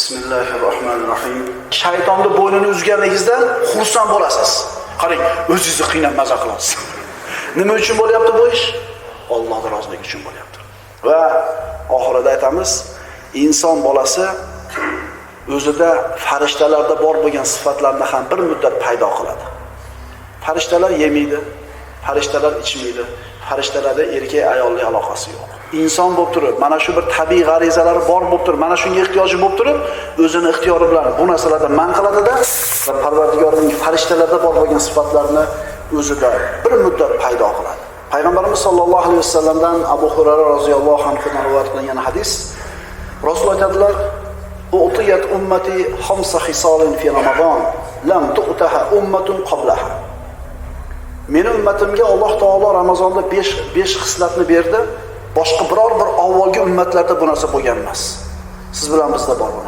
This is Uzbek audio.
Bismillahirrohmanirrohim. Shaytonni bo'ynini uzganligingizdan xursand bo'lasiz. Qarang, o'zingizni qiynab maza qilasiz. Nima uchun bo'lyapti bu ish? Alloh roziligi uchun bo'lyapti. Va oxirida aytamiz, inson bolasi o'zida farishtalarda bor bo'lgan sifatlarni ham bir muddat paydo qiladi. Farishtalar yemaydi, farishtalar ichmaydi, farishtalarda erkak ayolli aloqasi yo'q. Inson bo'lib turib, mana shu bir tabiiy g'arizalari bor bo'lib turib, mana shunga ehtiyoji bo'lib turib, o'zini ixtiyori bilan bu narsalardan man qiladida va Parvardigorning farishtalarda bor bo'lgan sifatlarni o'zida bir muddat paydo qiladi. Payg'ambarimiz sollallohu alayhi vasallamdan Abu Hurayra roziyallohu anhudan rivoyat qilingan hadis Rasululloh aytadilar: ummati khamsa khisalin fi Ramazon, lam tu'taha ummatun qablaha." Meni ummatimga Alloh taolo Ramazonda 5 5 xislatni berdi. Boshqa biror bir avvalgi ummatlarda bu narsa bo'lgan emas. Siz bilan bizda bor bu